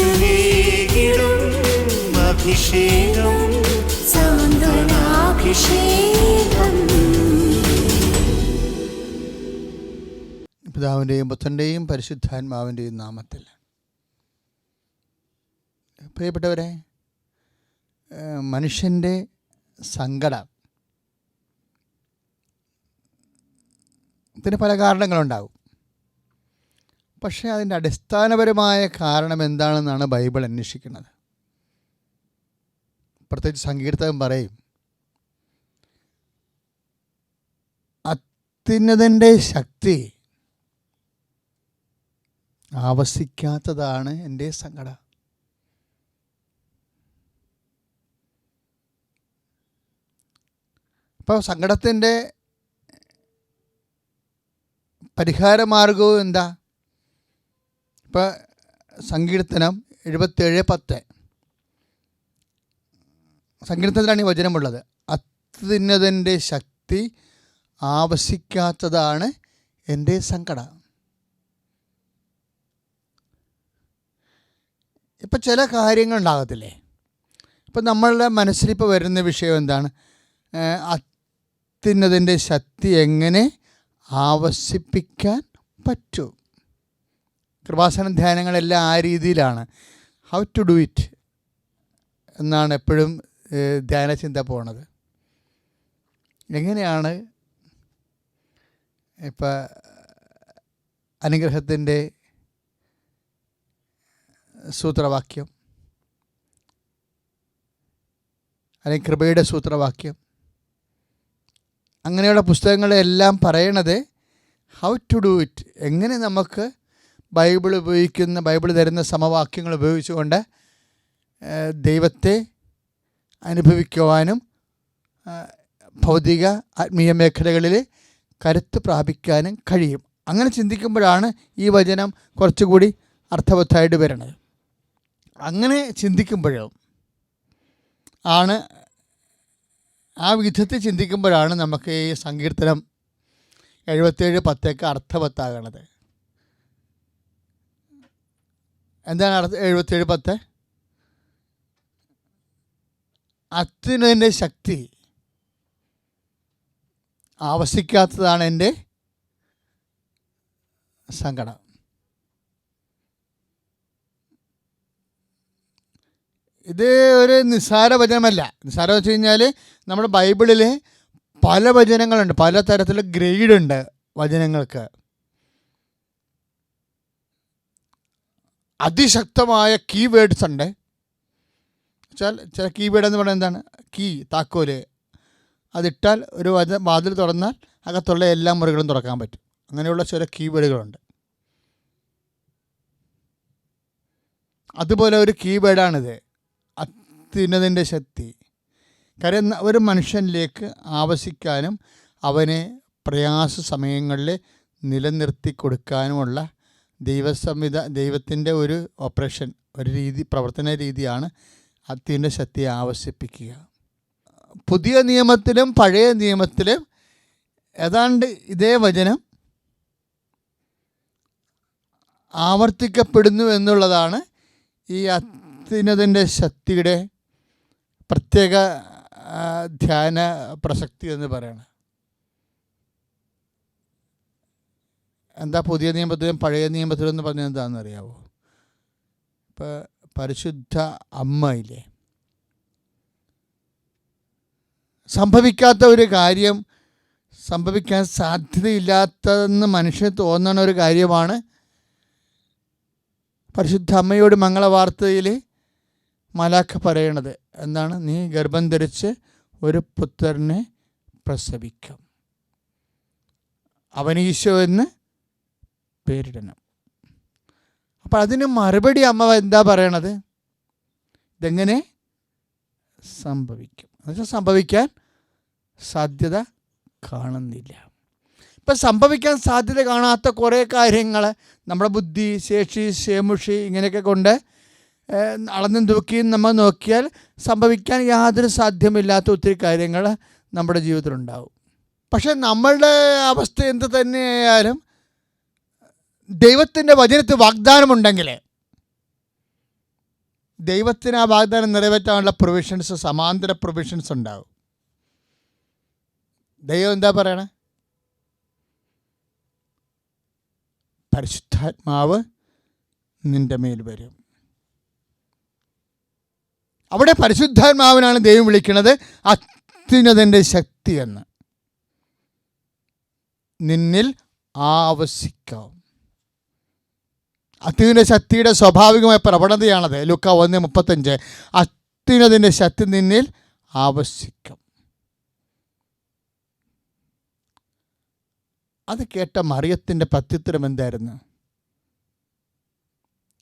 യേശുവേകിടും അഭിഷേകം സാന്ത്വനാഭിഷേകം. പിതാവിന്റെയും പുത്രന്റെയും പരിശുദ്ധാത്മാവിന്റെയും നാമത്തിൽ. പ്രിയപ്പെട്ടവരെ മനുഷ്യന്റെ സങ്കടം. ഇതിന് പല കാരണങ്ങളുണ്ടാവും. പക്ഷേ അതിന്റെ അടിസ്ഥാനപരമായ കാരണം എന്താണെന്നാണ് ബൈബിൾ അന്വേഷിക്കുന്നത്. പ്രത്യേകിച്ച് സങ്കീർത്തകം പറയും അത്യുന്നതന്റെ ശക്തി ആവസിക്കാത്തതാണ് എന്റെ സങ്കടം. അപ്പോൾ സങ്കടത്തിന്റെ പരിഹാരമാർഗവും എന്താ? ഇപ്പോൾ സങ്കീർത്തനം എഴുപത്തേഴ് പത്ത്. സങ്കീർത്തനത്തിലാണ് ഈ വചനമുള്ളത്. അത്യുന്നതന്റെ ശക്തി ആവശിക്കാത്തതാണ് എന്റെ സങ്കടം. ഇപ്പം ചില കാര്യങ്ങൾ ഉണ്ടാകത്തില്ലേ ഇപ്പം നമ്മളുടെ മനസ്സിലിപ്പോൾ വരുന്ന വിഷയം എന്താണ്? അത്യുന്നതിന്റെ ശക്തി എങ്ങനെ ആവശിപ്പിക്കാൻ പറ്റും? കൃപാസന ധ്യാനങ്ങളെല്ലാം ആ രീതിയിലാണ്. ഹൗ ടു ഡു ഇറ്റ് എന്നാണ് എപ്പോഴും ധ്യാന ചിന്ത പോണത്. എങ്ങനെയാണ് ഇപ്പം അനുഗ്രഹത്തിന്റെ സൂത്രവാക്യം അല്ലെങ്കിൽ കൃപയുടെ സൂത്രവാക്യം അങ്ങനെയുള്ള പുസ്തകങ്ങളെല്ലാം പറയണത് ഹൗ ടു ഡു ഇറ്റ് എങ്ങനെ നമുക്ക് ബൈബിൾ ഉപയോഗിക്കുന്ന ബൈബിൾ തരുന്ന സമവാക്യങ്ങൾ ഉപയോഗിച്ചുകൊണ്ട് ദൈവത്തെ അനുഭവിക്കുവാനും ഭൗതിക ആത്മീയ മേഖലകളിൽ കരുത്ത് പ്രാപിക്കാനും കഴിയും. അങ്ങനെ ചിന്തിക്കുമ്പോഴാണ് ഈ വചനം കുറച്ചുകൂടി അർത്ഥവത്തായിട്ട് വരുന്നത്. അങ്ങനെ ചിന്തിക്കുമ്പോഴും ആണ് ആ വിധത്തിൽ ചിന്തിക്കുമ്പോഴാണ് നമുക്ക് ഈ സങ്കീർത്തനം എഴുപത്തേഴ് പത്തേക്ക് അർത്ഥവത്താകണത്. എന്താണ് അർത്ഥ എഴുപത്തേഴ് പത്ത്? അത്യുന്നതിന്റെ ശക്തി. ആവശ്യിക്കാത്തതാണ് എന്റെ സങ്കടം. ഇത് ഒരു നിസ്സാര വചനമല്ല. നിസ്സാരം വെച്ച് കഴിഞ്ഞാൽ നമ്മുടെ ബൈബിളിൽ പല വചനങ്ങളുണ്ട്. പല തരത്തിലുള്ള ഗ്രേഡുണ്ട് വചനങ്ങൾക്ക്. അതിശക്തമായ കീവേഡ്സ് ഉണ്ട്. വെച്ചാൽ ചില കീവേഡ് എന്ന് പറയുന്നത് എന്താണ്? കീ താക്കോൽ. അതിട്ടാൽ ഒരു വാതിൽ തുറന്നാൽ അകത്തുള്ള എല്ലാ മുറികളും തുറക്കാൻ പറ്റും. അങ്ങനെയുള്ള ചില കീവേഡുകളുണ്ട് അതുപോലെ ഒരു കീവേഡാണിത് അത്യുന്നതിന്റെ ശക്തി. കാര്യം ഒരു മനുഷ്യനിലേക്ക് ആവശിക്കാനും അവനെ പ്രയാസ സമയങ്ങളിൽ നിലനിർത്തി കൊടുക്കാനുമുള്ള ദൈവസംവിധ ദൈവത്തിന്റെ ഒരു ഓപ്പറേഷൻ ഒരു രീതി പ്രവർത്തന രീതിയാണ് അത്തിന്റെ ശക്തിയെ ആവശ്യപ്പിക്കുക. പുതിയ നിയമത്തിലും പഴയ നിയമത്തിലും ഏതാണ്ട് ഇതേ വചനം ആവർത്തിക്കപ്പെടുന്നു എന്നുള്ളതാണ് ഈ അത്യുന്നതിന്റെ ശക്തിയുടെ പ്രത്യേക ധ്യാന പ്രസക്തി എന്ന് പറയുന്നത്. എന്താ പുതിയ നിയമത്തിലും പഴയ നിയമത്തിലും എന്ന് പറഞ്ഞാൽ എന്താണെന്ന് അറിയാവോ ഇപ്പോൾ പരിശുദ്ധ അമ്മയില്ലേ? സംഭവിക്കാത്ത ഒരു കാര്യം സംഭവിക്കാൻ സാധ്യതയില്ലാത്തതെന്ന് മനുഷ്യന് തോന്നണ ഒരു കാര്യമാണ് പരിശുദ്ധ അമ്മയോട് മംഗളവാർത്തയിൽ മലാഖ പറയണത്. എന്താണ്? നീ ഗർഭം ധരിച്ച് ഒരു പുത്രനെ പ്രസവിക്കും. അവനീശോ എന്ന് പേരിടണം. അപ്പം അതിന് മറുപടി അമ്മ എന്താ പറയണത്? ഇതെങ്ങനെ സംഭവിക്കും? എന്നുവെച്ചാൽ സംഭവിക്കാൻ സാധ്യത കാണുന്നില്ല. ഇപ്പം സംഭവിക്കാൻ സാധ്യത കാണാത്ത കുറേ കാര്യങ്ങൾ നമ്മുടെ ബുദ്ധി ശേഷി ശേമുഷി ഇങ്ങനെയൊക്കെ കൊണ്ട് അളന്നും തൂക്കിയും നമ്മൾ നോക്കിയാൽ സംഭവിക്കാൻ യാതൊരു സാധ്യമില്ലാത്ത ഒത്തിരി കാര്യങ്ങൾ നമ്മുടെ ജീവിതത്തിലുണ്ടാവും. പക്ഷെ നമ്മളുടെ അവസ്ഥ എന്ത് തന്നെയായാലും ദൈവത്തിന്റെ വചനത്തിൽ വാഗ്ദാനമുണ്ടെങ്കിൽ ദൈവത്തിന് ആ വാഗ്ദാനം നിറവേറ്റാനുള്ള പ്രൊവിഷൻസ് സമാന്തര പ്രൊവിഷൻസ് ഉണ്ടാവും. ദൈവം എന്താ പറയണേ? പരിശുദ്ധാത്മാവ് നിന്റെ മേൽ വരും. അവിടെ പരിശുദ്ധാത്മാവിനാണ് ദൈവം വിളിക്കുന്നത്. അത്യുന്നതന്റെ ശക്തി എന്ന് നിന്നിൽ ആവശിക്കാം അത്യുന്ന ശക്തിയുടെ സ്വാഭാവികമായ പ്രവണതയാണത്. ലുക്ക ഒന്ന് മുപ്പത്തഞ്ച്. അത്യുനതിന്റെ ശക്തി നിന്നിൽ ആവശ്യിക്കും. അത് കേട്ട മറിയത്തിന്റെ പ്രത്യുത്തരം എന്തായിരുന്നു?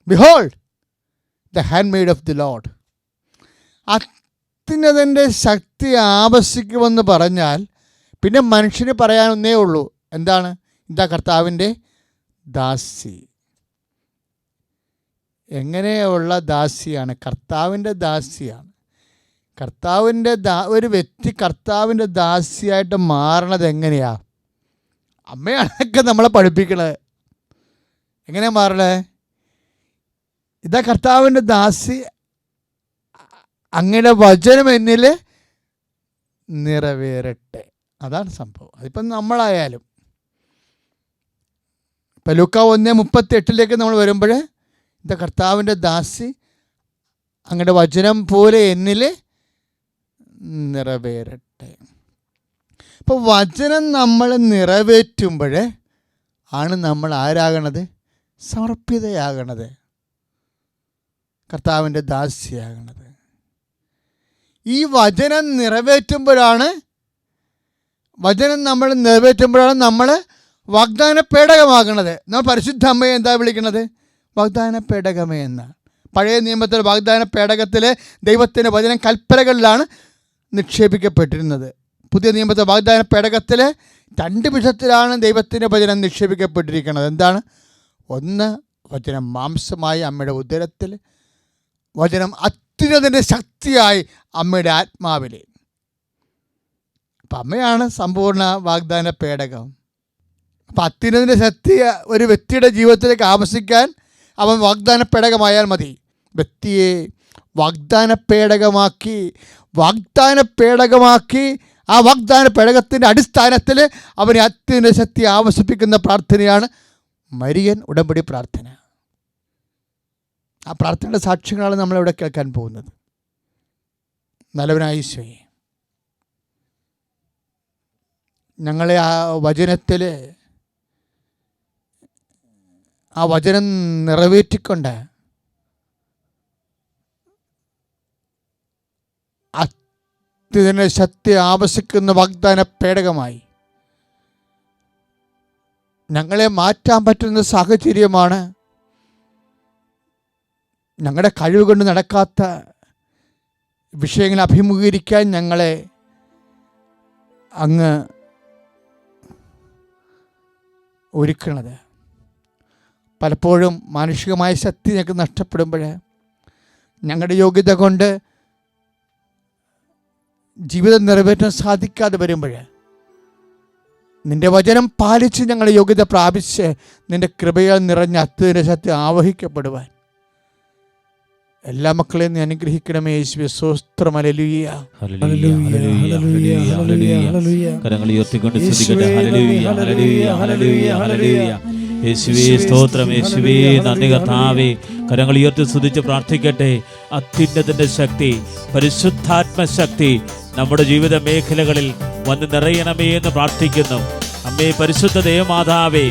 Behold the handmaid of the Lord അത്യുന്നതന്റെ ശക്തി ആവശ്യിക്കുമെന്ന് പറഞ്ഞാൽ പിന്നെ മനുഷ്യന് പറയാനൊന്നേ ഉള്ളൂ. എന്താണ്? ഇതാ കർത്താവിന്റെ ദാസി. എങ്ങനെയുള്ള ദാസിയാണ്? കർത്താവിന്റെ ദാസിയാണ്. കർത്താവിന്റെ ദാ ഒരു വ്യക്തി കർത്താവിന്റെ ദാസിയായിട്ട് മാറണത് എങ്ങനെയാ? അമ്മയാണൊക്കെ നമ്മളെ പഠിപ്പിക്കണത് എങ്ങനെയാ മാറണേ? ഇതാ കർത്താവിന്റെ ദാസി. അങ്ങയുടെ വചനം എന്നിൽ നിറവേറട്ടെ. അതാണ് സംഭവം. അതിപ്പം നമ്മളായാലും. ഇപ്പം ലുക്ക ഒന്ന് മുപ്പത്തി എട്ടിലേക്ക് നമ്മൾ വരുമ്പോൾ ഇത് കർത്താവിന്റെ ദാസി അങ്ങയുടെ വചനം പോലെ എന്നിൽ നിറവേറട്ടെ. അപ്പോൾ വചനം നമ്മൾ നിറവേറ്റുമ്പോൾ ആണ് നമ്മൾ ആരാകണത്? സമർപ്പിതയാകണത്. കർത്താവിന്റെ ദാസിയാകണത്. ഈ വചനം നിറവേറ്റുമ്പോഴാണ് വചനം നമ്മൾ നിറവേറ്റുമ്പോഴാണ് നമ്മൾ വാഗ്ദാന പേടകമാകണത് നമ്മൾ പരിശുദ്ധ അമ്മയെ എന്താ വിളിക്കണത് വാഗ്ദാന പേടകമേ എന്ന് പഴയ നിയമത്തിൽ വാഗ്ദാന പേടകത്തിൽ ദൈവത്തിന്റെ വചനം കൽപ്പനകളിലാണ് നിക്ഷേപിക്കപ്പെട്ടിരുന്നത്. പുതിയ നിയമത്തെ വാഗ്ദാന പേടകത്തിൽ രണ്ട് വിധത്തിലാണ് ദൈവത്തിന്റെ വചനം നിക്ഷേപിക്കപ്പെട്ടിരിക്കുന്നത്. എന്താണ്? ഒന്ന് വചനം മാംസമായി അമ്മയുടെ ഉദരത്തിൽ വചനം അത്യുന്നതിന്റെ ശക്തിയായി അമ്മയുടെ ആത്മാവിൽ. അപ്പം അമ്മയാണ് സമ്പൂർണ വാഗ്ദാന പേടകം അപ്പം അത്യുന്നതിന്റെ ശക്തി ഒരു വ്യക്തിയുടെ ജീവിതത്തിലേക്ക് ആവശ്യിക്കാൻ അവൻ വാഗ്ദാന പേടകമായാൽ മതി. വ്യക്തിയെ വാഗ്ദാന പേടകമാക്കി വാഗ്ദാന പേടകമാക്കി ആ വാഗ്ദാന പേടകത്തിന്റെ അടിസ്ഥാനത്തിൽ അവനെ അത്യുന്ന ശക്തി ആവശ്യിപ്പിക്കുന്ന പ്രാർത്ഥനയാണ് മരിയൻ ഉടമ്പടി പ്രാർത്ഥന. ആ പ്രാർത്ഥനയുടെ സാക്ഷ്യങ്ങളാണ് നമ്മളിവിടെ കേൾക്കാൻ പോകുന്നത്. നല്ലവനായ ഈശോയെ ഞങ്ങളെ ആ വചനത്തിൽ ആ വചനം നിറവേറ്റിക്കൊണ്ട് അത്യതിനെ ശക്തി ആവശ്യിക്കുന്ന വാഗ്ദാന പേടകമായി. ഞങ്ങളെ മാറ്റാൻ പറ്റുന്ന സാഹചര്യമാണ് ഞങ്ങളുടെ കഴിവ് കൊണ്ട് നടക്കാത്ത വിഷയങ്ങൾ അഭിമുഖീകരിക്കാൻ ഞങ്ങളെ അങ്ങ് ഒരുക്കണത്. പലപ്പോഴും മാനുഷികമായ ശക്തി ഞങ്ങൾക്ക് നഷ്ടപ്പെടുമ്പോൾ ഞങ്ങളുടെ യോഗ്യത കൊണ്ട് ജീവിതം നിറവേറ്റാൻ സാധിക്കാതെ വരുമ്പോൾ നിന്റെ വചനം പാലിച്ച് ഞങ്ങളുടെ യോഗ്യത പ്രാപിച്ച് നിന്റെ കൃപയാൽ നിറഞ്ഞ അത്യതിന്റെ ശക്തി ആവഹിക്കപ്പെടുവാൻ. എല്ലാ മക്കളെയും നീ അനുഗ്രഹിക്കണമേ സ്വസ്ത്രം അലലുയ്യ ഹല്ലേലൂയ, ഹല്ലേലൂയ, ഹല്ലേലൂയ, ഹല്ലേലൂയ. കരങ്ങൾ ഉയർത്തിക്കൊണ്ട് ശ്രദ്ധിക്കട്ടെ. ഹല്ലേലൂയ, ഹല്ലേലൂയ, ഹല്ലേലൂയ, ഹല്ലേലൂയ. യേശുവേ സ്തോത്രം. യേശുവേ നന്ദി കർത്താവേ. കരങ്ങൾ ഉയർത്തി സ്തുതിച്ച് പ്രാർത്ഥിക്കട്ടെ. അത്യുന്നതിന്റെ ശക്തി പരിശുദ്ധാത്മ ശക്തി നമ്മുടെ ജീവിത മേഖലകളിൽ വന്ന് നിറയണമേ എന്ന് പ്രാർത്ഥിക്കുന്നു. അമ്മേ പരിശുദ്ധ ദേവമാതാവേ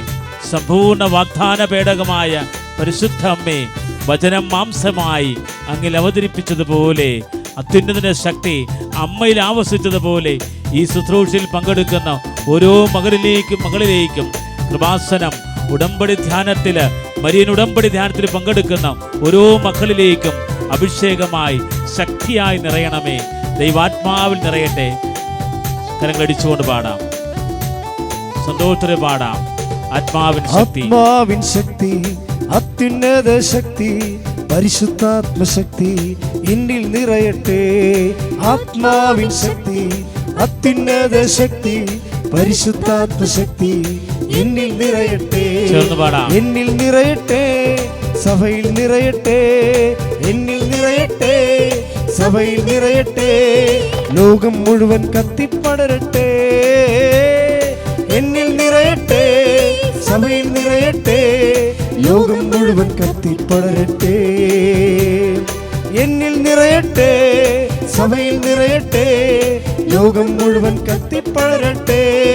സമ്പൂർണ വാഗ്ദാന പേടകമായ പരിശുദ്ധ അമ്മേ വചനം മാംസമായി അങ്ങിൽ അവതരിപ്പിച്ചതുപോലെ അത്യുന്നതിന്റെ ശക്തി അമ്മയിൽ ആവസിച്ചതുപോലെ ഈ ശുശ്രൂഷയിൽ പങ്കെടുക്കുന്ന ഓരോ മകളിലേക്കും മകളിലേക്കും കൃപാസനം ഉടമ്പടി ധ്യാനത്തിൽ മരിയൻ ഉടമ്പടി ധ്യാനത്തിൽ പങ്കെടുക്കുന്ന ഓരോ മക്കളിലേക്കും അഭിഷേകമായി ശക്തിയായി നിറയണമേ. ദൈവാത്മാവിൽ നിറയട്ടെ. കരങ്ങളടിച്ചുകൊണ്ട് പാടാം. സന്തോഷത്തോടെ പാടാം. ആത്മാവിൻ ശക്തി. ആത്മാവിൻ ശക്തി അത്യുന്നത ശക്തി പരിശുദ്ധാത്മശക്തി ഇന്നിൽ നിറയട്ടെ. ആത്മാവിൻ ശക്തി അത്യുന്നത ശക്തി പരിശുദ്ധാത്മശക്തി എന്നിൽ നിറയട്ടെ. ചേർന്ന് പാടാം. എന്നിൽ നിറയട്ടെ. സഭയിൽ നിറയട്ടെ. എന്നിൽ നിറയട്ടെ. സഭയിൽ നിറയട്ടെ. ലോകം മുഴുവൻ കത്തിപ്പടരട്ടെ. എന്നിൽ നിറയട്ടെ. സഭയിൽ നിറയട്ടെ. ലോകം മുഴുവൻ കത്തിപ്പടരട്ടെ. എന്നിൽ നിറയട്ടെ. സഭയിൽ നിറയട്ടെ. ലോകം മുഴുവൻ കത്തിപ്പടരട്ടെ.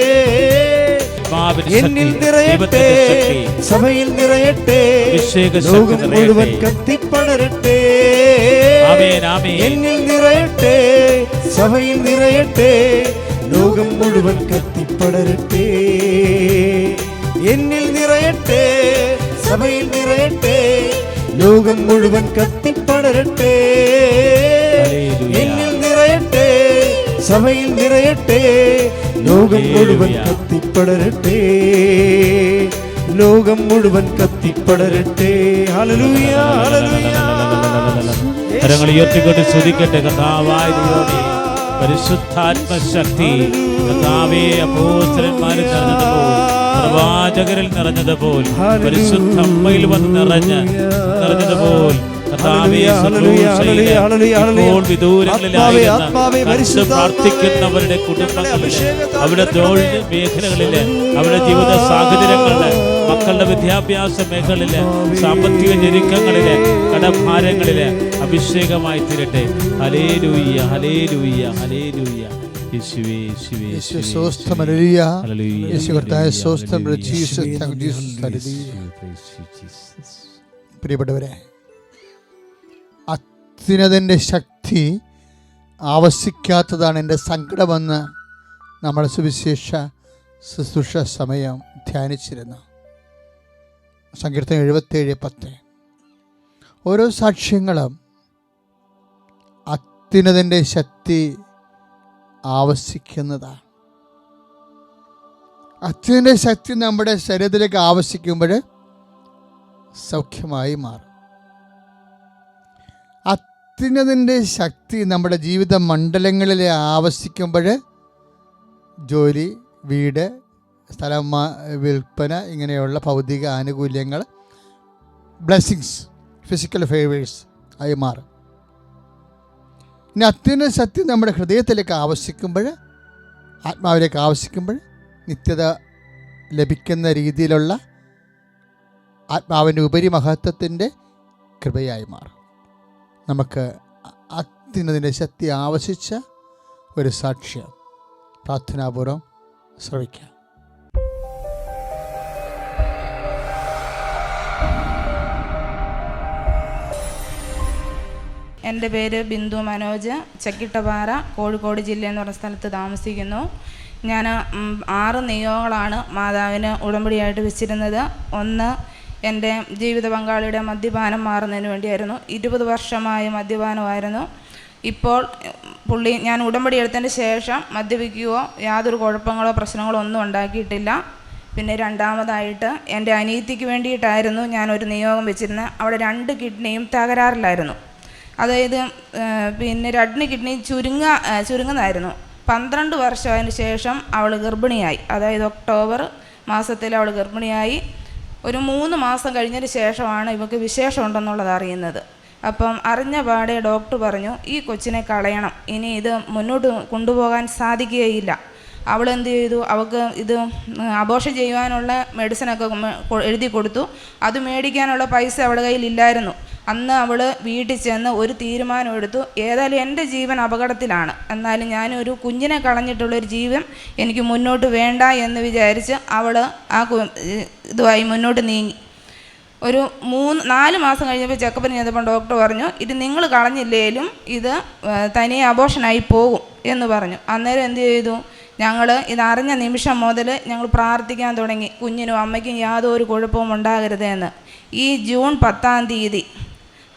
ആത്മാവിൻ എന്നിൽ ശക്തി നിറയട്ടെ ദൈവത്തിന്റെ ശക്തി സഭയിൽ നിറയട്ടെ അഭിഷേക ശക്തി ലോകം നിറയട്ടെ. മുഴുവൻ കത്തിപ്പടരട്ടെ ആമേൻ, ആമേൻ. എന്നിൽ നിറയട്ടെ സഭയിൽ നിറയട്ടെ ലോകം മുഴുവൻ കത്തിപ്പടരട്ടെ എന്നിൽ സഭയിൽ നിറയട്ടെ ലോകം മുഴുവൻ. കത്തിപ്പടരട്ടെ. ലോകം മുഴുവൻ കത്തിപ്പടരട്ടെ. കരങ്ങൾ ഉയർത്തിക്കൊണ്ട് ശ്രദ്ധിക്കട്ടെ കർത്താവായ പരിശുദ്ധാത്മശക്തി കഥാവേ ശക്തി നിറഞ്ഞതുപോലെ വാചകരിൽ നിറഞ്ഞതുപോൽ പ്രവാചകരിൽ നിറഞ്ഞതുപോൽ പരിശുദ്ധ അമ്മയിൽ വന്ന് നിറഞ്ഞ് നിറഞ്ഞതുപോൽ കർത്താവേ ഹല്ലേലൂയ, ഹല്ലേലൂയ, ഹല്ലേലൂയ, ഹല്ലേലൂയ. ഇപ്പോൾ ആത്മാവേ, ആത്മാവേ, പരിശുദ്ധാത്മാവേ, പ്രാർത്ഥിക്കുന്നവരുടെ കുടുംബങ്ങളിൽ അവരുടെ തൊഴിൽ മേഖലകളിൽ അവരുടെ ജീവിത സാഹചര്യങ്ങളിൽ മക്കളുടെ വിദ്യാഭ്യാസ മേഖലയിൽ സാമ്പത്തിക ഞെരുക്കങ്ങളിൽ കടഭാരങ്ങളിൽ അഭിഷേകമായി തീരട്ടെ ഹലേ ലൂയ്യ ഹലേ ലൂയ്യ ഹലേ Jesus. പ്രിയപ്പെട്ടവരെ അത്യുന്നതന്റെ ശക്തി ആവശ്യിക്കാത്തതാണ് എന്റെ സങ്കടമെന്ന് നമ്മൾ സുവിശേഷ ശുശ്രൂഷ സമയം ധ്യാനിച്ചിരുന്നു. സങ്കീർത്തനം എഴുപത്തേഴ് പത്ത്. ഓരോ സാക്ഷ്യങ്ങളും അത്യുന്നതന്റെ ശക്തി ആവശ്യിക്കുന്നതാണ്. അച്ഛന്റെ ശക്തി നമ്മുടെ ശരീരത്തിലേക്ക് ആവശ്യിക്കുമ്പോൾ സൗഖ്യമായി മാറും. അത്യുന്നതിന്റെ ശക്തി നമ്മുടെ ജീവിത മണ്ഡലങ്ങളിൽ ആവശ്യിക്കുമ്പോൾ ജോലി വീട് സ്ഥലം വിൽപ്പന ഇങ്ങനെയുള്ള ഭൗതിക ആനുകൂല്യങ്ങൾ ബ്ലെസ്സിങ്സ് ഫിസിക്കൽ ഫേവേഴ്സ് ആയി മാറും. ഇനി അത്യുന്നത ശക്തി നമ്മുടെ ഹൃദയത്തിലേക്ക് ആവശ്യിക്കുമ്പോൾ ആത്മാവിലേക്ക് ആവശ്യിക്കുമ്പോൾ നിത്യത ലഭിക്കുന്ന രീതിയിലുള്ള ആത്മാവിന്റെ ഉപരിമഹത്വത്തിന്റെ കൃപയായി മാറും. നമുക്ക് അത്യുന്നതിന്റെ ശക്തി ആവശ്യിച്ച ഒരു സാക്ഷ്യം. പ്രാർത്ഥനാപൂർവം ശ്രവിക്കാം. എന്റെ പേര് ബിന്ദു മനോജ്. ചക്കിട്ടപാറ കോഴിക്കോട് ജില്ല എന്ന് പറഞ്ഞ സ്ഥലത്ത് താമസിക്കുന്നു. ഞാൻ ആറ് നിയോഗങ്ങളാണ് മാതാവിന് ഉടമ്പടിയായിട്ട് വെച്ചിരുന്നത്. ഒന്ന് എന്റെ ജീവിത പങ്കാളിയുടെ മദ്യപാനം മാറുന്നതിന് വേണ്ടിയായിരുന്നു. ഇരുപത് വർഷമായ മദ്യപാനമായിരുന്നു. ഇപ്പോൾ പുള്ളി ഞാൻ ഉടമ്പടി എടുത്തതിന് ശേഷം മദ്യപിക്കുകയോ യാതൊരു കുഴപ്പങ്ങളോ പ്രശ്നങ്ങളോ ഒന്നും ഉണ്ടാക്കിയിട്ടില്ല. പിന്നെ രണ്ടാമതായിട്ട് എന്റെ അനീതിക്ക് വേണ്ടിയിട്ടായിരുന്നു ഞാനൊരു നിയോഗം വെച്ചിരുന്നത്. അവിടെ രണ്ട് കിഡ്നിയും തകരാറിലായിരുന്നു. അതായത് പിന്നെ രണ്ട് കിഡ്നി ചുരുങ്ങ ചുരുങ്ങുന്നതായിരുന്നു. പന്ത്രണ്ട് വർഷത്തിന് ശേഷം അവൾ ഗർഭിണിയായി. അതായത് ഒക്ടോബർ മാസത്തിൽ അവൾ ഗർഭിണിയായി. ഒരു മൂന്ന് മാസം കഴിഞ്ഞതിന് ശേഷമാണ് ഇവക്ക് വിശേഷമുണ്ടെന്നുള്ളത് അറിയുന്നത്. അപ്പം അറിഞ്ഞ പാടെ ഡോക്ടർ പറഞ്ഞു ഈ കൊച്ചിനെ കളയണം. ഇനി ഇത് മുന്നോട്ട് കൊണ്ടുപോകാൻ സാധിക്കുകയില്ല. അവൾ എന്ത് ചെയ്തു? അവൾക്ക് ഇത് അബോഷം ചെയ്യുവാനുള്ള മെഡിസിനൊക്കെ എഴുതി കൊടുത്തു. അത് മേടിക്കാനുള്ള പൈസ അവളുടെ കയ്യിൽ ഇല്ലായിരുന്നു. അന്ന് അവൾ വീട്ടിൽ ചെന്ന് ഒരു തീരുമാനം എടുത്തു. ഏതായാലും എന്റെ ജീവൻ അപകടത്തിലാണ്. എന്നാലും ഞാനൊരു കുഞ്ഞിനെ കളഞ്ഞിട്ടുള്ളൊരു ജീവൻ എനിക്ക് മുന്നോട്ട് വേണ്ട എന്ന് വിചാരിച്ച് അവൾ ആ ഇതുമായി മുന്നോട്ട് നീങ്ങി. ഒരു മൂന്ന് നാല് മാസം കഴിഞ്ഞപ്പോൾ ചെക്കപ്പിന് ചെന്നപ്പോൾ ഡോക്ടർ പറഞ്ഞു ഇത് നിങ്ങൾ കളഞ്ഞില്ലേലും ഇത് തനിയെ അബോഷനായി പോകും എന്ന് പറഞ്ഞു. അന്നേരം എന്ത് ചെയ്തു? ഞങ്ങൾ ഇതറിഞ്ഞ നിമിഷം മുതൽ ഞങ്ങൾ പ്രാർത്ഥിക്കാൻ തുടങ്ങി. കുഞ്ഞിനും അമ്മയ്ക്കും യാതൊരു കുഴപ്പവും ഉണ്ടാകരുത് എന്ന് ഈ ജൂൺ പത്താം തീയതി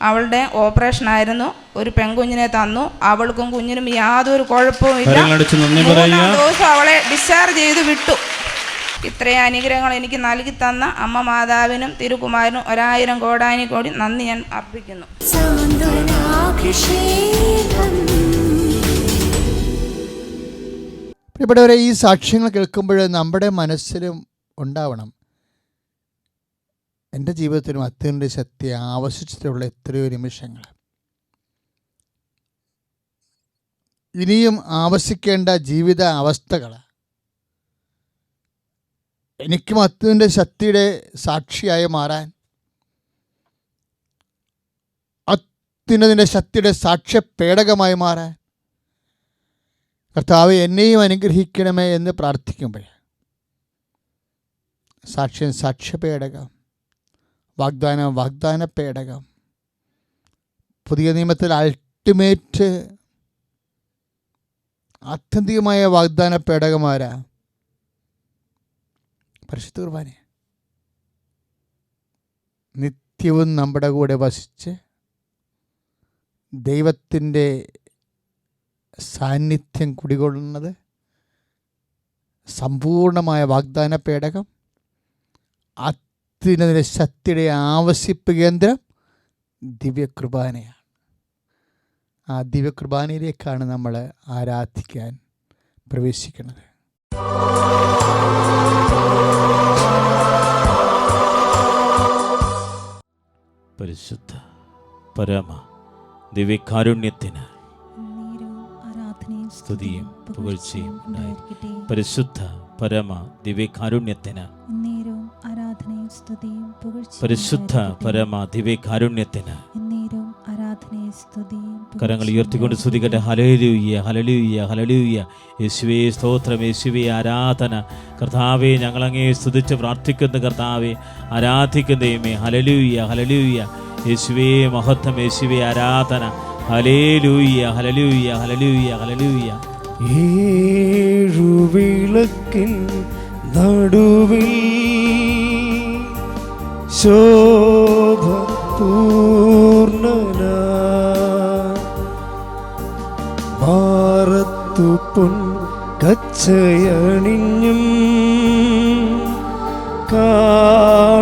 അവളുടെ ഓപ്പറേഷൻ ആയിരുന്നു. ഒരു പെൺകുഞ്ഞിനെ തന്നു. അവൾക്കും കുഞ്ഞിനും യാതൊരു കുഴപ്പവും ഇല്ല. മൂന്നാം ദിവസം അവളെ ഡിസ്ചാർജ് ചെയ്ത് വിട്ടു. ഇത്രയും അനുഗ്രഹങ്ങൾ എനിക്ക് നൽകി തന്ന അമ്മ മാതാവിനും തിരുകുമാരനും ഒരായിരം കോടാനി കോടി നന്ദി ഞാൻ അർപ്പിക്കുന്നു. പ്രിയപ്പെട്ടവരെ ഈ സാക്ഷ്യങ്ങൾ കേൾക്കുമ്പോൾ നമ്മുടെ മനസ്സിലും ഉണ്ടാവണം. എന്റെ ജീവിതത്തിലും അത്യന്ത ശക്തി ആവശ്യിച്ചിട്ടുള്ള എത്രയോ നിമിഷങ്ങൾ. ഇനിയും ആവശ്യിക്കേണ്ട ജീവിത അവസ്ഥകൾ. എനിക്കും അത്യന്ത ശക്തിയുടെ സാക്ഷിയായി മാറാൻ. അത്യുന്നതിന്റെ ശക്തിയുടെ സാക്ഷ്യപേടകമായി മാറാൻ. കർത്താവ് എന്നെയും അനുഗ്രഹിക്കണമേ എന്ന് പ്രാർത്ഥിക്കുമ്പോൾ. സാക്ഷ്യം സാക്ഷ്യപേടകം. വാഗ്ദാനം വാഗ്ദാന പേടകം. പുതിയ നിയമത്തിൽ അൾട്ടിമേറ്റ് ആത്യന്തികമായ വാഗ്ദാന പേടകമാരാ പരിശുദ്ധ കുർബാന. നിത്യവും നമ്മുടെ കൂടെ വസിച്ച് ദൈവത്തിന്റെ സാന്നിധ്യം കുടികൊള്ളുന്നത് സമ്പൂർണമായ വാഗ്ദാന പേടകം അത്യുന്നതിന്റെ ശക്തിയുടെ ആവശ്യപ്പ് കേന്ദ്രം ദിവ്യകൃപാനയാണ് ആ ദിവ്യകൃപാനയിലേക്കാണ് നമ്മൾ ആരാധിക്കാൻ പ്രവേശിക്കുന്നത് പരിശുദ്ധ പരമ ദിവ്യകാരുണ്യത്തിന് സ്തുതിയും പുകഴ്ചയും. പരിശുദ്ധ പരമ ദിവ്യകാരുണ്യത്തിന് പരിശുദ്ധ. പരമ ദിവ്യകാരുണ്യത്തിന് കരങ്ങൾ ഉയർത്തിക്കൊണ്ട് സ്തുതിക്കട്ടെ. ഹലലൂയ്യ ഹലലൂയ്യ ഹലലൂയ്യ യേശുവേ സ്തോത്രം. യേശുവേ ആരാധന. കർത്താവെ ഞങ്ങളങ്ങേ സ്തുതിച്ച് പ്രാർത്ഥിക്കുന്ന കർത്താവെ ആരാധിക്കുന്ന ദൈവമേ ഹലലൂയ്യ ഹലലൂയ്യ യേശുവേ മഹത്വം. യേശുവേ ആരാധന. ഹലേലൂയ്യ ഹലലൂയ്യ ഹലലൂയ്യ ഹലലൂയ്യ ഏഴു വിളക്കിൻ നടുവിൽ ശോഭ പൂർണന മാറത്തു പൊൻ കച്ചയണിഞ്ഞും കാണും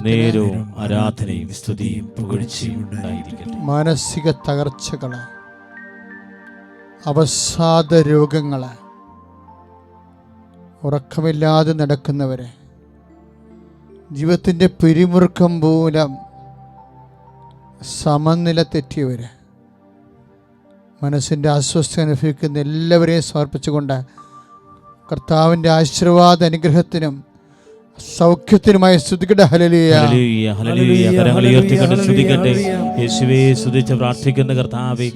നേരവും ആരാധനയും സ്തുതിയും പുകഴ്ചയും ഉണ്ടായിരിക്കട്ടെ. മാനസിക തകർച്ചകൾ അവസാദ രോഗങ്ങൾ ഉറക്കമില്ലാതെ നടക്കുന്നവരെ ജീവിതത്തിന്റെ പിരിമുറുക്കം മൂലം സമനില തെറ്റിയവർ മനസ്സിന്റെ അസ്വസ്ഥ അനുഭവിക്കുന്ന എല്ലാവരെയും സമർപ്പിച്ചുകൊണ്ട് കർത്താവിന്റെ ആശീർവാദ അനുഗ്രഹത്തിനും സൗഖ്യത്തിനുമായി സ്തുതിക്കട്ടെ. ഹലലിയ. കരങ്ങൾ ഉയർത്തിക്കൊണ്ട് സ്തുതിക്കട്ടെ. യേശുവേ സ്തുതിച്ച് പ്രാർത്ഥിക്കുന്ന കർത്താവേ.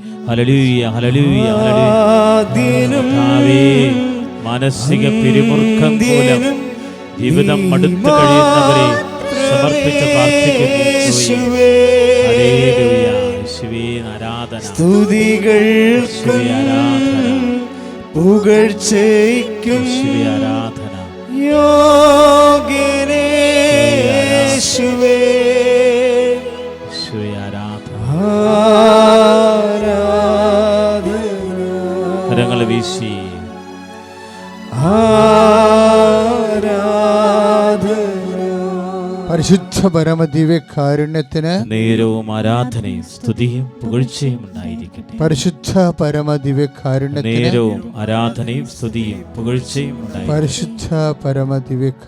മാനസിക പിരിമുറുക്കം മൂലം ജീവിതം മടുത്തു കഴിയുന്നവരെ സമർപ്പിച്ച് പ്രാർത്ഥിക്കുന്നു ആരാധന. പുകഴ്ചയ്ക്കും യേശുവേ ആരാധന. യോഗ്യനേശുവേ പരിശുദ്ധ കാരുണ്യത്തിന് നേരവും ആരാധനയും സ്തുതിയും പുകഴ്ചയും ഉണ്ടായിരിക്കട്ടെ. പരിശുദ്ധ കാരുണ്യത്തിന് നേരവും ആരാധനയും സ്തുതിയും പുകഴ്ചയും ഉണ്ടായിരിക്കട്ടെ. പരിശുദ്ധ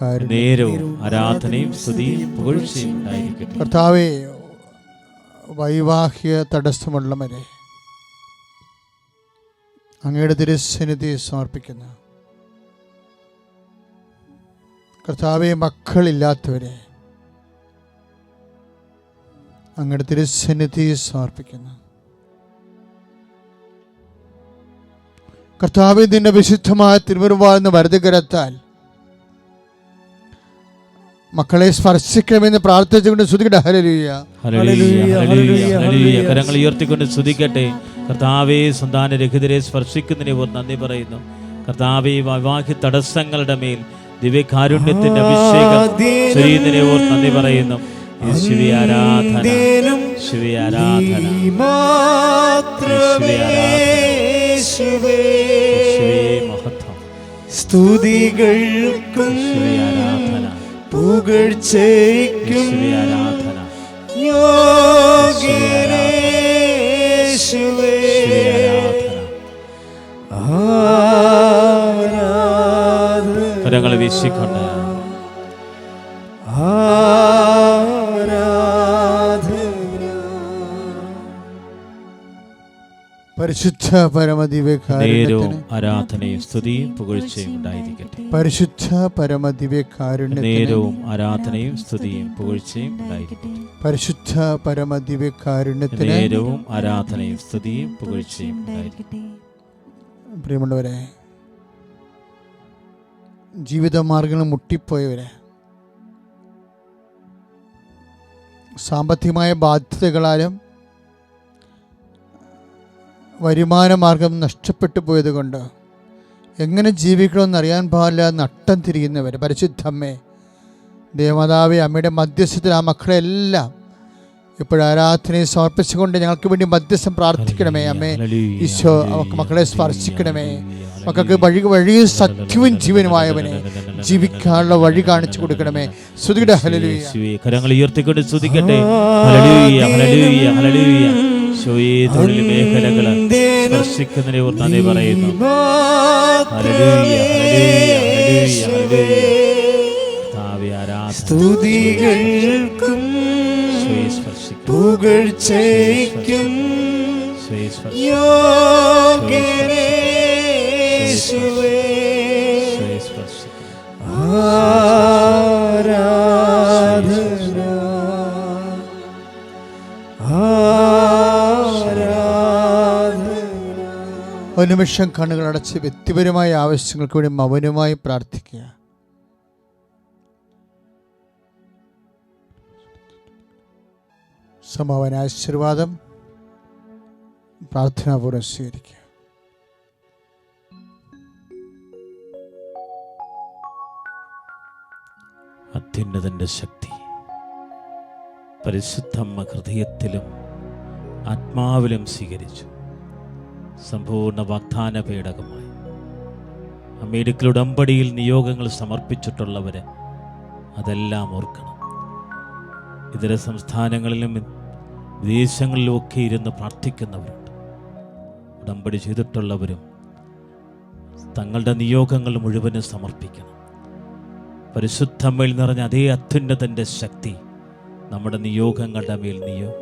കാരുണ്യം നേരവും ആരാധനയും സ്തുതിയും പുകഴ്ചയും ഉണ്ടായിരിക്കട്ടെ. കർത്താവെ വൈവാഹിക തടസ്സമുള്ളവരെ അങ്ങയുടെ തിരുസന്നിധി സമർപ്പിക്കുന്നു. കർത്താവെ മക്കളില്ലാത്തവരെ അങ്ങയുടെ തിരുസന്നിധി സമർപ്പിക്കുന്നു. കർത്താവ് നിന്റെ വിശുദ്ധമായ തിരുവരുവാഴ്ന്ന വരതുകരത്താൽ മക്കളെ സ്പർശിക്കണമെന്ന് പ്രാർത്ഥിച്ചുകൊണ്ട് ഹല്ലേലൂയ, ഹല്ലേലൂയ. കരങ്ങൾ ഉയർത്തിക്കൊണ്ട് സ്തുതിക്കട്ടെ. കർത്താവെ സന്താന രഹിതരെ സ്പർശിക്കുന്നതിനെ ഓർ നന്ദി പറയുന്നു. കർത്താവെ വൈവാഹ്യ തടസ്സങ്ങളുടെ മേൽ ദിവ്യകാരുണ്യത്തിന്റെ അഭിഷേകം ചെയ്യുന്നതിനെ ഓർ നന്ദി പറയുന്നു. യേശുവേ ആരാധന യേശുവേ ആരാധന യേശുവേ മഹത്വം. സ്തുതികൾക്കും യേശുവേ ആരാധന പുകഴ്ചയ്ക്കും യേശുവേ. ആരാധന ആരാധന. കരങ്ങൾ വീശിക്കൊണ്ട് പരിശുദ്ധ പരമദിവ്യ നേരവും ആരാധനയും സ്തുതിയും പുകഴ്ചയും ഉണ്ടായിരിക്കട്ടെ. പരിശുദ്ധ പരമദിവ്യ നേരവും ആരാധനയും സ്തുതിയും പുകഴ്ചയും ഉണ്ടായിരിക്കട്ടെ. പരിശുദ്ധ പരമദിവ്യകാരുണ്യത്തിന് നേരവും ആരാധനയും സ്തുതിയും പുകഴ്ചയും ഉണ്ടായിരിക്കട്ടെ. പ്രിയമുള്ളവരെ ജീവിതമാർഗങ്ങൾ മുട്ടിപ്പോയവരെ സാമ്പത്തികമായ ബാധ്യതകളാലും വരുമാന മാർഗം നഷ്ടപ്പെട്ടു പോയതുകൊണ്ട് എങ്ങനെ ജീവിക്കണമെന്ന് അറിയാൻ പാടില്ല നട്ടം തിരിയുന്നവർ പരിശുദ്ധമ്മേ ദേവതാവെ അമ്മയുടെ മധ്യസ്ഥത്തിൽ ആ മക്കളെല്ലാം ഇപ്പോൾ ആരാധനയെ സമർപ്പിച്ചുകൊണ്ട് ഞങ്ങൾക്ക് വേണ്ടി മധ്യസ്ഥം പ്രാർത്ഥിക്കണമേ അമ്മേ. ഈശോ അവർക്ക് മക്കളെ സ്പർശിക്കണമേ. മക്കൾക്ക് വഴി വഴിയും സത്യവും ജീവനുമായവനെ ജീവിക്കാനുള്ള വഴി കാണിച്ചു കൊടുക്കണമേ. ശ്രുതിയുടെ ഹലലുയ കരങ്ങൾ ഉയർത്തിക്കൊണ്ട് ശ്രുതിക്കട്ടെ ഹല്ലേലൂയ ഹല്ലേലൂയ ഹല്ലേലൂയ. ഈശോയെ തൊഴിൽ മേഖലകൾ സ്പർശിക്കുന്നതിനെ ഓർ നന്ദി പറയുന്നു. സ്തുതികൾക്കും പുകഴ്ചയ്ക്കും. ഈശോയെ അല്പനിമിഷം കണ്ണുകളടച്ച് വ്യക്തിപരമായ ആവശ്യങ്ങൾക്ക് വേണ്ടി മൗനമായി പ്രാർത്ഥിക്കുക. സമാപന ആശീർവാദം പ്രാർത്ഥനാപൂർവം സ്വീകരിക്കുക. അത്യുന്നതന്റെ ശക്തി പരിശുദ്ധമ്മ ഹൃദയത്തിലും ആത്മാവിലും സ്വീകരിച്ചു. സമ്പൂർണ വാഗ്ദാന പേടകമായി. അമേരിക്കൽ നിയോഗങ്ങൾ സമർപ്പിച്ചിട്ടുള്ളവരെ അതെല്ലാം ഓർക്കണം. ഇതര സംസ്ഥാനങ്ങളിലും വിദേശങ്ങളിലും ഒക്കെ ഇരുന്ന് പ്രാർത്ഥിക്കുന്നവരുണ്ട്. ഉടമ്പടി ചെയ്തിട്ടുള്ളവരും തങ്ങളുടെ നിയോഗങ്ങൾ മുഴുവനും സമർപ്പിക്കണം. പരിശുദ്ധമ്മയിൽ നിറഞ്ഞ അതേ അത്യുന്നതന്റെ ശക്തി നമ്മുടെ നിയോഗങ്ങളുടെ മേൽ നീയോ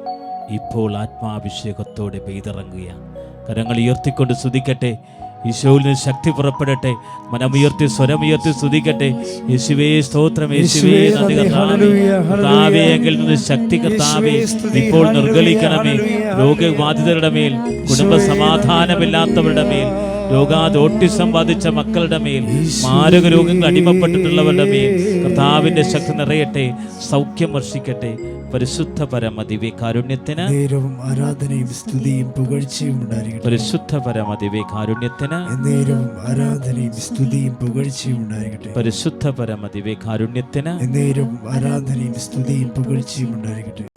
ഇപ്പോൾ ആത്മാഭിഷേകത്തോടെ പെയ്തിറങ്ങുകയാണ്. കരങ്ങൾ ഉയർത്തിക്കൊണ്ട് സ്തുതിക്കട്ടെ. യേശുവിൽ നിന്ന് ശക്തി പുറപ്പെടട്ടെ. മനമുയർത്തി സ്വരമുയർത്തി സ്തുതിക്കട്ടെ. യേശുവേ സ്തോത്രം. യേശുവേ കർത്താവേ. എങ്കിൽ നിന്ന് ശക്തി കർത്താവേ. ഇപ്പോൾ നിർഗളിക്കണമേ. രോഗബാധിതരുടെ മേൽ കുടുംബ സമാധാനമില്ലാത്തവരുടെ മേൽ രോഗാത് ഓട്ടിസം ബാധിച്ച മക്കളുടെ മേൽ മാരക രോഗങ്ങൾ അടിമപ്പെട്ടിട്ടുള്ളവരുടെ മേൽ കർത്താവിന്റെ ശക്തി നിറയട്ടെ സൗഖ്യം വർഷിക്കട്ടെ. പരിശുദ്ധ പരമ ദിവ്യ കാരുണ്യത്തിന് നേരവും ആരാധനയും സ്തുതിയും പുകഴ്ചയും ഉണ്ടായിരിക്കട്ടെ. പരിശുദ്ധ പരമ ദിവ്യ കാരുണ്യത്തിന് എന്നേരവും ആരാധനയും സ്തുതിയും പുകഴ്ചയും ഉണ്ടായിരിക്കട്ടെ. പരിശുദ്ധ പരമ ദിവ്യ കാരുണ്യത്തിന് എന്നേരവും ആരാധനയും സ്തുതിയും പുകഴ്ചയും ഉണ്ടായിരിക്കട്ടെ.